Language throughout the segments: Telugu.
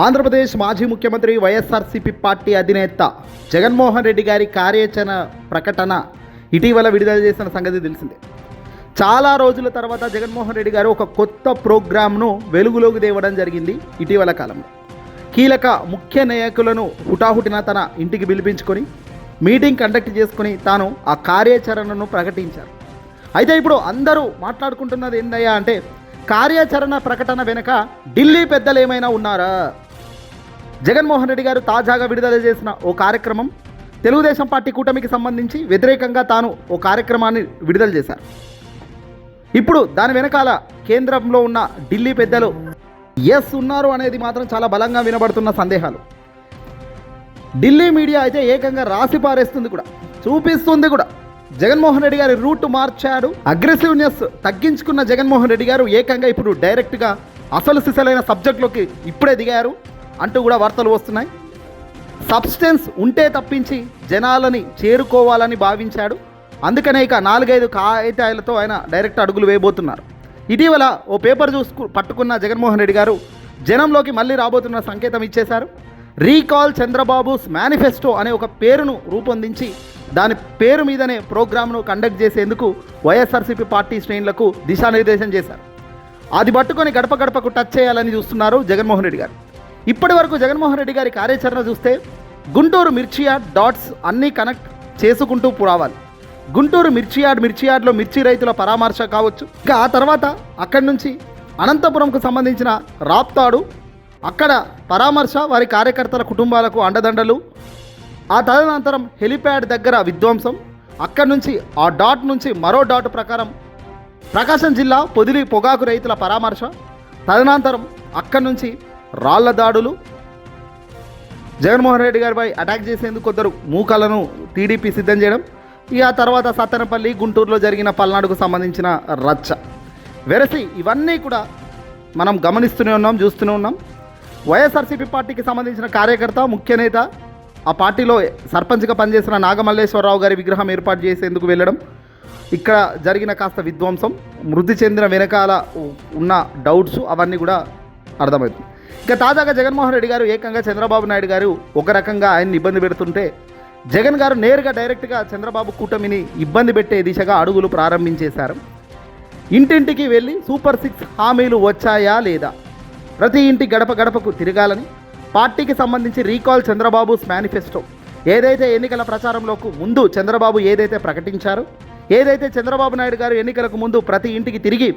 ఆంధ్రప్రదేశ్ మాజీ ముఖ్యమంత్రి వైఎస్ఆర్సీపీ పార్టీ అధినేత జగన్మోహన్ రెడ్డి గారి కార్యాచరణ ప్రకటన ఇటీవల విడుదల చేసిన సంగతి తెలిసిందే. చాలా రోజుల తర్వాత జగన్మోహన్ రెడ్డి గారు ఒక కొత్త ప్రోగ్రామ్ను వెలుగులోకి తేవడం జరిగింది ఇటీవల కాలంలో. కీలక ముఖ్య నాయకులను హుటాహుటిన తన ఇంటికి పిలిపించుకొని మీటింగ్ కండక్ట్ చేసుకుని తాను ఆ కార్యాచరణను ప్రకటించారు. అయితే ఇప్పుడు అందరూ మాట్లాడుకుంటున్నది ఏందయ్యా అంటే కార్యాచరణ ప్రకటన వెనుక ఢిల్లీ పెద్దలు ఏమైనా ఉన్నారా? జగన్మోహన్ రెడ్డి గారు తాజాగా విడుదల చేసిన ఓ కార్యక్రమం తెలుగుదేశం పార్టీ కూటమికి సంబంధించి వ్యతిరేకంగా తాను ఓ కార్యక్రమాన్ని విడుదల చేశారు. ఇప్పుడు దాని వెనకాల కేంద్రంలో ఉన్న ఢిల్లీ పెద్దలు ఎస్ ఉన్నారు అనేది మాత్రం చాలా బలంగా వినబడుతున్న సందేహాలు. ఢిల్లీ మీడియా అయితే ఏకంగా రాసి పారేస్తుంది కూడా చూపిస్తుంది కూడా. జగన్మోహన్ రెడ్డి గారి రూట్ మార్చాడు. అగ్రెసివ్నెస్ తగ్గించుకున్న జగన్మోహన్ రెడ్డి గారు ఏకంగా ఇప్పుడు డైరెక్ట్గా అసలు సిసలైన సబ్జెక్ట్లోకి ఇప్పుడే దిగారు. అంటూ కూడా వార్తలు వస్తున్నాయి. సబ్స్టెన్స్ ఉంటే తప్పించి జనాలని చేరుకోవాలని భావించాడు. అందుకనే ఇక నాలుగైదు కాగితాలతో ఆయన డైరెక్ట్ అడుగులు వేయబోతున్నారు. ఇటీవల ఓ పేపర్ చూసుకు పట్టుకున్న జగన్మోహన్ రెడ్డి గారు జనంలోకి మళ్ళీ రాబోతున్న సంకేతం ఇచ్చేశారు. రీకాల్ చంద్రబాబుస్ మేనిఫెస్టో అనే ఒక పేరును రూపొందించి దాని పేరు మీదనే ప్రోగ్రామ్ను కండక్ట్ చేసేందుకు వైఎస్ఆర్సీపీ పార్టీ శ్రేణులకు దిశానిర్దేశం చేశారు. అది పట్టుకొని గడప గడపకు టచ్ చేయాలని చూస్తున్నారు జగన్మోహన్ రెడ్డి గారు. ఇప్పటి వరకు జగన్మోహన్ రెడ్డి గారి కార్యాచరణ చూస్తే గుంటూరు మిర్చియాడ్ డాట్స్ అన్నీ కనెక్ట్ చేసుకుంటూ రావాలి గుంటూరు మిర్చియాడ్ మిర్చియాడ్లో మిర్చి రైతుల పరామర్శ కావచ్చు. ఇంకా ఆ తర్వాత అక్కడి నుంచి అనంతపురంకు సంబంధించిన రాప్తాడు అక్కడ పరామర్శ వారి కార్యకర్తల కుటుంబాలకు అండదండలు ఆ తదనంతరం హెలిప్యాడ్ దగ్గర విధ్వంసం అక్కడి నుంచి ఆ డాట్ నుంచి మరో డాట్ ప్రకారం ప్రకాశం జిల్లా పొదిలి పొగాకు రైతుల పరామర్శ తదనంతరం అక్కడి నుంచి రాళ్ళ దాడులు. జగన్మోహన్ రెడ్డి గారిపై అటాక్ చేసేందుకు కొందరు మూకలను టీడీపీ సిద్ధం చేయడం ఇక ఆ తర్వాత సత్తెనపల్లి గుంటూరులో జరిగిన పల్నాడుకు సంబంధించిన రచ్చ. వెరసి ఇవన్నీ కూడా మనం గమనిస్తూనే ఉన్నాం చూస్తూనే ఉన్నాం. వైఎస్ఆర్సీపీ పార్టీకి సంబంధించిన కార్యకర్త ముఖ్య నేత ఆ పార్టీలో సర్పంచ్గా పనిచేసిన నాగమల్లేశ్వరరావు గారి విగ్రహం ఏర్పాటు చేసేందుకు వెళ్ళడం ఇక్కడ జరిగిన కాస్త విధ్వంసం మృతి చెందిన వెనకాల ఉన్న డౌట్స్ అవన్నీ కూడా అర్థమవుతుంది. ఇక తాజాగా జగన్మోహన్ రెడ్డి గారు ఏకంగా చంద్రబాబు నాయుడు గారు ఒక రకంగా ఆయన్ని ఇబ్బంది పెడుతుంటే జగన్ గారు నేరుగా డైరెక్ట్గా చంద్రబాబు కూటమిని ఇబ్బంది పెట్టే దిశగా అడుగులు ప్రారంభించేశారు. ఇంటింటికి వెళ్ళి సూపర్ సిక్స్ హామీలు వచ్చాయా లేదా? ప్రతి ఇంటి గడప గడపకు తిరగాలని పార్టీకి సంబంధించి రీకాల్ చంద్రబాబుస్ మేనిఫెస్టో ఏదైతే ఎన్నికల ప్రచారంలోకి ముందు చంద్రబాబు ఏదైతే ప్రకటించారో ఏదైతే చంద్రబాబు నాయుడు గారు ఎన్నికలకు ముందు ప్రతి ఇంటికి తిరిగి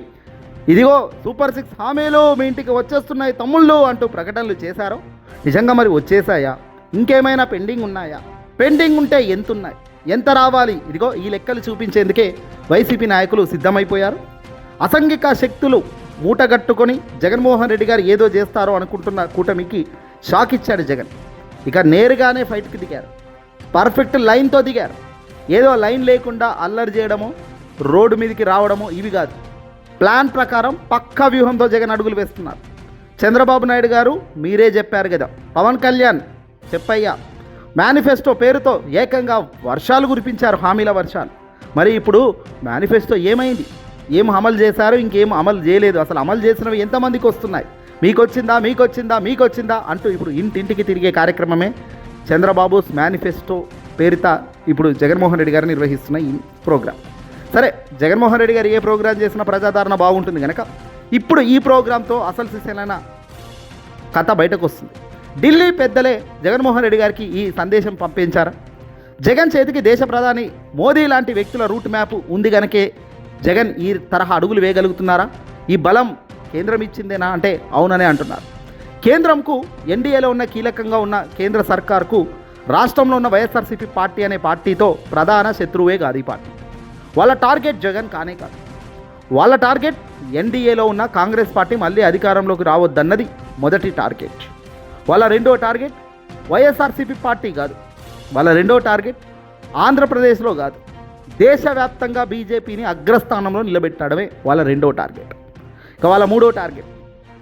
ఇదిగో సూపర్ సిక్స్ హామీలు మీ ఇంటికి వచ్చేస్తున్నాయి తమ్ముళ్ళు అంటూ ప్రకటనలు చేశారో. నిజంగా మరి వచ్చేసాయా ఇంకేమైనా పెండింగ్ ఉన్నాయా? పెండింగ్ ఉంటే ఎంత ఉన్నాయి ఎంత రావాలి? ఇదిగో ఈ లెక్కలు చూపించేందుకే వైసీపీ నాయకులు సిద్ధమైపోయారు. అసంఘిక శక్తులు మూటగట్టుకొని జగన్మోహన్ రెడ్డి గారు ఏదో చేస్తారో అనుకుంటున్న కూటమికి షాక్ ఇచ్చాడు జగన్. ఇక నేరుగానే ఫైట్కి దిగారు. పర్ఫెక్ట్ లైన్తో దిగారు. ఏదో లైన్ లేకుండా అల్లరి చేయడము రోడ్డు మీదకి రావడము ఇవి కాదు. ప్లాన్ ప్రకారం పక్కా వ్యూహంతో జగన్ అడుగులు వేస్తున్నారు. చంద్రబాబు నాయుడు గారు మీరే చెప్పారు కదా. పవన్ కళ్యాణ్ చెప్పయ్యా. మేనిఫెస్టో పేరుతో ఏకంగా వర్షాలు కురిపించారు హామీల వర్షాలు. మరి ఇప్పుడు మేనిఫెస్టో ఏమైంది? ఏం అమలు చేశారు? ఇంకేం అమలు చేయలేదు. అసలు అమలు చేసినవి ఎంతమందికి వస్తున్నాయి? మీకు వచ్చిందా మీకు వచ్చిందా మీకు వచ్చిందా అంటూ ఇప్పుడు ఇంటింటికి తిరిగే కార్యక్రమమే చంద్రబాబుస్ మేనిఫెస్టో పేరిత ఇప్పుడు జగన్మోహన్ రెడ్డి గారు నిర్వహిస్తున్న ఈ ప్రోగ్రాం. సరే జగన్మోహన్ రెడ్డి గారు ఏ ప్రోగ్రాం చేసినా ప్రజాదరణ బాగుంటుంది కనుక ఇప్పుడు ఈ ప్రోగ్రాంతో అసలు సిసలైన కథ బయటకు వస్తుంది ఢిల్లీ పెద్దలే జగన్మోహన్ రెడ్డి గారికి ఈ సందేశం పంపించారా? జగన్ చేతికి దేశ ప్రధాని మోదీ లాంటి వ్యక్తుల రూట్ మ్యాప్ ఉంది గనకే జగన్ ఈ తరహా అడుగులు వేయగలుగుతున్నారా? ఈ బలం కేంద్రం ఇచ్చిందేనా అంటే అవుననే అంటున్నారు. కేంద్రంకు ఎన్డీఏలో ఉన్న కీలకంగా ఉన్న కేంద్ర సర్కార్కు రాష్ట్రంలో ఉన్న వైఎస్ఆర్సీపీ పార్టీ అనే పార్టీతో ప్రధాన శత్రువే కాదు ఈ పార్టీ. వాళ్ళ టార్గెట్ జగన్ కానే కాదు. వాళ్ళ టార్గెట్ ఎన్డీఏలో ఉన్న కాంగ్రెస్ పార్టీ మళ్ళీ అధికారంలోకి రావద్దన్నది మొదటి టార్గెట్. వాళ్ళ రెండో టార్గెట్ వైఎస్ఆర్సీపీ పార్టీ కాదు. వాళ్ళ రెండో టార్గెట్ ఆంధ్రప్రదేశ్లో కాదు. దేశవ్యాప్తంగా బీజేపీని అగ్రస్థానంలో నిలబెట్టడమే వాళ్ళ రెండో టార్గెట్. ఇక వాళ్ళ మూడో టార్గెట్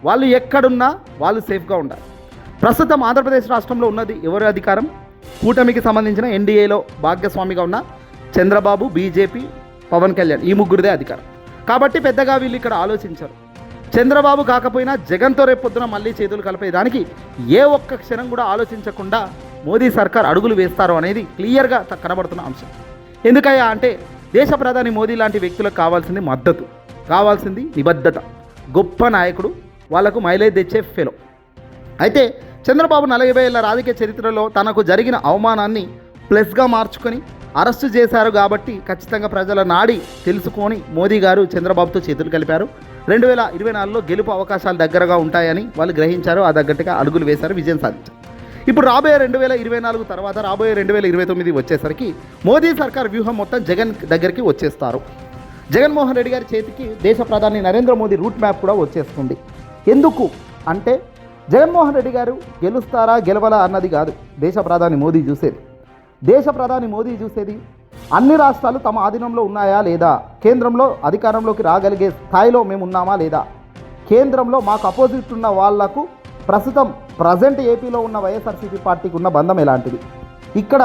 వాళ్ళు ఎక్కడున్నా వాళ్ళు సేఫ్గా ఉండాలి. ప్రస్తుతం ఆంధ్రప్రదేశ్ రాష్ట్రంలో ఉన్నది ఎవరి అధికారం? కూటమికి సంబంధించిన ఎన్డీఏలో భాగస్వామిగా ఉన్న చంద్రబాబు బీజేపీ పవన్ కళ్యాణ్ ఈ ముగ్గురిదే అధికారం. కాబట్టి పెద్దగా వీళ్ళు ఇక్కడ ఆలోచించరు. చంద్రబాబు కాకపోయినా జగన్తో రేపొద్దున మళ్ళీ చేతులు కలిపేదానికి ఏ ఒక్క క్షణం కూడా ఆలోచించకుండా మోదీ సర్కార్ అడుగులు వేస్తారు అనేది క్లియర్గా త- కనబడుతున్న అంశం. ఎందుకయ్యా అంటే దేశ ప్రధాని మోదీ లాంటి వ్యక్తులకు కావాల్సింది మద్దతు కావాల్సింది నిబద్ధత. గొప్ప నాయకుడు వాళ్ళకు మైలేజ్ తెచ్చే ఫెలో అయితే చంద్రబాబు నలభై ఏళ్ళ రాజకీయ చరిత్రలో తనకు జరిగిన అవమానాన్ని ప్లస్గా మార్చుకొని అరెస్టు చేశారు కాబట్టి ఖచ్చితంగా ప్రజల నాడి తెలుసుకొని మోదీ గారు చంద్రబాబుతో చేతులు కలిపారు. రెండు వేల ఇరవై నాలుగులో గెలుపు అవకాశాలు దగ్గరగా ఉంటాయని వాళ్ళు గ్రహించారు. ఆ తగ్గట్టుగా అడుగులు వేశారు విజయం సాధించారు. ఇప్పుడు రాబోయే రెండు వేల ఇరవై నాలుగు తర్వాత రాబోయే రెండు వేల ఇరవై తొమ్మిది వచ్చేసరికి మోదీ సర్కార్ వ్యూహం మొత్తం జగన్ దగ్గరికి వచ్చేస్తారు. జగన్మోహన్ రెడ్డి గారి చేతికి దేశ ప్రధాని నరేంద్ర మోదీ రూట్ మ్యాప్ కూడా వచ్చేస్తుంది. ఎందుకు? అంటే జగన్మోహన్ రెడ్డి గారు గెలుస్తారా గెలవలా అన్నది కాదు. దేశ ప్రధాని మోదీ చూసేది. దేశ ప్రధాని మోదీ చూసేది అన్ని రాష్ట్రాలు తమ ఆధీనంలో ఉన్నాయా లేదా? కేంద్రంలో అధికారంలోకి రాగలిగే స్థాయిలో మేము ఉన్నామా లేదా? కేంద్రంలో మాకు అపోజిట్ ఉన్న వాళ్ళకు ప్రస్తుతం ప్రజెంట్ ఏపీలో ఉన్న వైఎస్ఆర్సీపీ పార్టీకి ఉన్న బంధం ఎలాంటిది? ఇక్కడ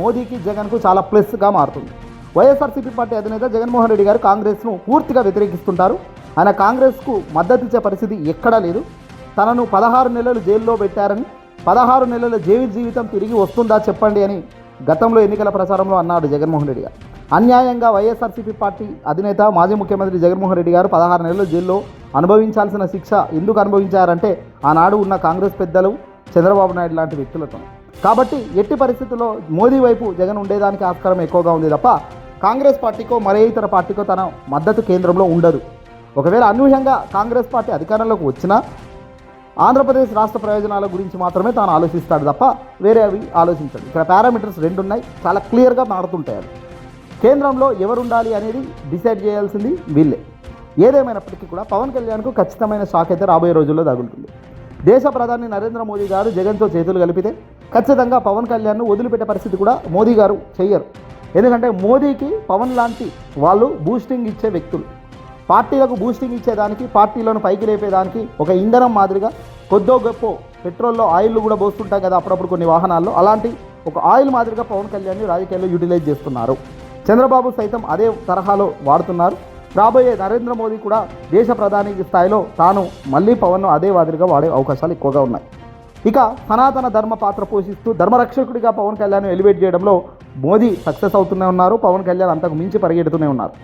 మోదీకి జగన్కు చాలా ప్లస్గా మారుతుంది. వైఎస్ఆర్సీపీ పార్టీ అధినేత జగన్మోహన్ రెడ్డి గారు కాంగ్రెస్ను పూర్తిగా వ్యతిరేకిస్తుంటారు. ఆయన కాంగ్రెస్కు మద్దతు ఇచ్చే పరిస్థితి ఎక్కడా లేదు. తనను పదహారు నెలలు జైల్లో పెట్టారని పదహారు నెలల జైలు జీవితం తిరిగి వస్తుందా చెప్పండి అని గతంలో ఎన్నికల ప్రచారంలో అన్నాడు జగన్మోహన్ రెడ్డి గారు. అన్యాయంగా వైఎస్ఆర్సీపీ పార్టీ అధినేత మాజీ ముఖ్యమంత్రి జగన్మోహన్ రెడ్డి గారు పదహారు నెలల జైల్లో అనుభవించాల్సిన శిక్ష ఎందుకు అనుభవించారంటే ఆనాడు ఉన్న కాంగ్రెస్ పెద్దలు చంద్రబాబు నాయుడు లాంటి వ్యక్తులతో. కాబట్టి ఎట్టి పరిస్థితుల్లో మోదీ వైపు జగన్ ఉండేదానికి ఆస్కారం ఎక్కువగా ఉంది తప్ప కాంగ్రెస్ పార్టీకో మరే ఇతర పార్టీకో తన మద్దతు కేంద్రంలో ఉండదు. ఒకవేళ అనూహ్యంగా కాంగ్రెస్ పార్టీ అధికారంలోకి వచ్చినా ఆంధ్రప్రదేశ్ రాష్ట్ర ప్రయోజనాల గురించి మాత్రమే తాను ఆలోచిస్తాడు తప్ప వేరే అవి ఆలోచించడు. ఇక్కడ పారామీటర్స్ రెండు ఉన్నాయి చాలా క్లియర్గా మారుతుంటాయి కేంద్రంలో ఎవరు ఉండాలి అనేది డిసైడ్ చేయాల్సింది వీళ్ళే. ఏదేమైనప్పటికీ కూడా పవన్ కళ్యాణ్కు ఖచ్చితమైన షాక్ అయితే రాబోయే రోజుల్లో తగులుతుంది దేశ ప్రధాని నరేంద్ర మోదీ గారు జగన్తో చేతులు కలిపితే ఖచ్చితంగా పవన్ కళ్యాణ్ను వదిలిపెట్టే పరిస్థితి కూడా మోదీ గారు చెయ్యరు. ఎందుకంటే మోదీకి పవన్ లాంటి వాళ్ళు బూస్టింగ్ ఇచ్చే వ్యక్తులు. పార్టీలకు బూస్టింగ్ ఇచ్చేదానికి పార్టీలను పైకి లేపేదానికి ఒక ఇంధనం మాదిరిగా కొద్దో గొప్ప పెట్రోల్లో ఆయిల్ కూడా పోస్తుంటాం కదా అప్పుడప్పుడు కొన్ని వాహనాల్లో. అలాంటి ఒక ఆయిల్ మాదిరిగా పవన్ కళ్యాణ్ని రాజకీయాల్లో యూటిలైజ్ చేస్తున్నారు. చంద్రబాబు సైతం అదే తరహాలో వాడుతున్నారు. రాబోయే నరేంద్ర మోదీ కూడా దేశ ప్రధాని స్థాయిలో తాను మళ్ళీ పవన్ను అదే మాదిరిగా వాడే అవకాశాలు ఎక్కువగా ఉన్నాయి. ఇక సనాతన ధర్మ పాత్ర పోషిస్తూ ధర్మరక్షకుడిగా పవన్ కళ్యాణ్ ఎలివేట్ చేయడంలో మోదీ సక్సెస్ అవుతూనే ఉన్నారు. పవన్ కళ్యాణ్ అంతకు మించి పరిగెడుతూనే ఉన్నారు.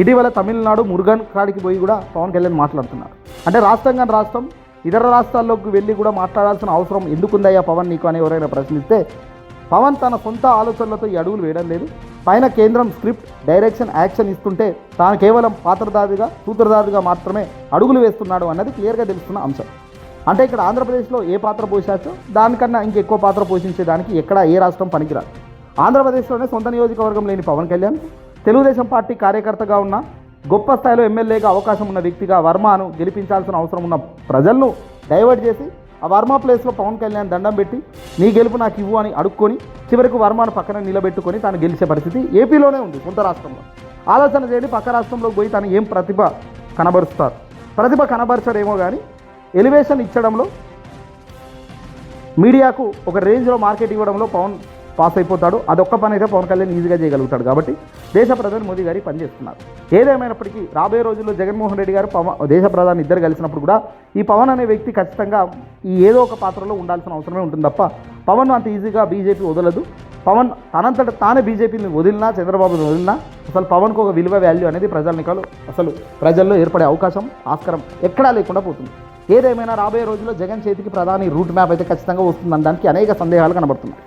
ఇటీవల తమిళనాడు మురుగన్ కాడికి పోయి కూడా పవన్ కళ్యాణ్ మాట్లాడుతున్నారు. అంటే రాష్ట్రం కానీ రాష్ట్రం ఇతర రాష్ట్రాల్లోకి వెళ్ళి కూడా మాట్లాడాల్సిన అవసరం ఎందుకుందయ్యా పవన్ నీకు అని ఎవరైనా ప్రశ్నిస్తే పవన్ తన సొంత ఆలోచనలతో ఈ అడుగులు వేయడం లేదు. పైన కేంద్రం స్క్రిప్ట్ డైరెక్షన్ యాక్షన్ ఇస్తుంటే తాను కేవలం పాత్రదారిగా సూత్రధారిగా మాత్రమే అడుగులు వేస్తున్నాడు అన్నది క్లియర్గా తెలుస్తున్న అంశం. అంటే ఇక్కడ ఆంధ్రప్రదేశ్లో ఏ పాత్ర పోషాచో దానికన్నా ఇంకెక్కువ పాత్ర పోషించేదానికి ఎక్కడ ఏ రాష్ట్రం పనికిరాదు. ఆంధ్రప్రదేశ్లోనే సొంత నియోజకవర్గం లేని పవన్ కళ్యాణ్ తెలుగుదేశం పార్టీ కార్యకర్తగా ఉన్న గొప్ప స్థాయిలో ఎమ్మెల్యేగా అవకాశం ఉన్న వ్యక్తిగా వర్మను గెలిపించాల్సిన అవసరం ఉన్న ప్రజలను డైవర్ట్ చేసి ఆ వర్మ ప్లేస్లో పవన్ కళ్యాణ్ దండం పెట్టి నీ గెలుపు నాకు ఇవ్వు అని అడుక్కొని చివరికి వర్మను పక్కన నిలబెట్టుకొని తాను గెలిచే పరిస్థితి ఏపీలోనే ఉంది సొంత రాష్ట్రంలో. ఆలోచన చేయండి పక్క రాష్ట్రంలోకి పోయి తను ఏం ప్రతిభ కనబరుస్తారు? ప్రతిభ కనబరచడేమో కానీ ఎలివేషన్ ఇచ్చడంలో మీడియాకు ఒక రేంజ్లో మార్కెట్ ఇవ్వడంలో పవన్ పాస్ అయిపోతాడు. అదొక్క పని అయితే పవన్ కళ్యాణ్ ఈజీగా చేయగలుగుతాడు. కాబట్టి దేశ ప్రధాని మోదీ గారి పనిచేస్తున్నారు ఏదేమైనప్పటికీ రాబోయే రోజుల్లో జగన్మోహన్ రెడ్డి గారు పవన్ దేశ ప్రధాని ఇద్దరు కలిసినప్పుడు కూడా ఈ పవన్ అనే వ్యక్తి ఖచ్చితంగా ఈ ఏదో ఒక పాత్రలో ఉండాల్సిన అవసరమే ఉంటుంది తప్ప పవన్ అంత ఈజీగా బీజేపీ వదలదు. పవన్ తనంతట తానే బీజేపీని వదిలినా చంద్రబాబుని వదిలినా అసలు పవన్కు ఒక విలువ వాల్యూ అనేది ప్రజానికాలు అసలు ప్రజల్లో ఏర్పడే అవకాశం ఆస్కారం ఎక్కడా లేకుండా పోతుంది. ఏదేమైనా రాబోయే రోజుల్లో జగన్ చేతికి ప్రధాని రూట్ మ్యాప్ అయితే ఖచ్చితంగా వస్తుందని దానికి అనేక సందేహాలు కనబడుతున్నాయి.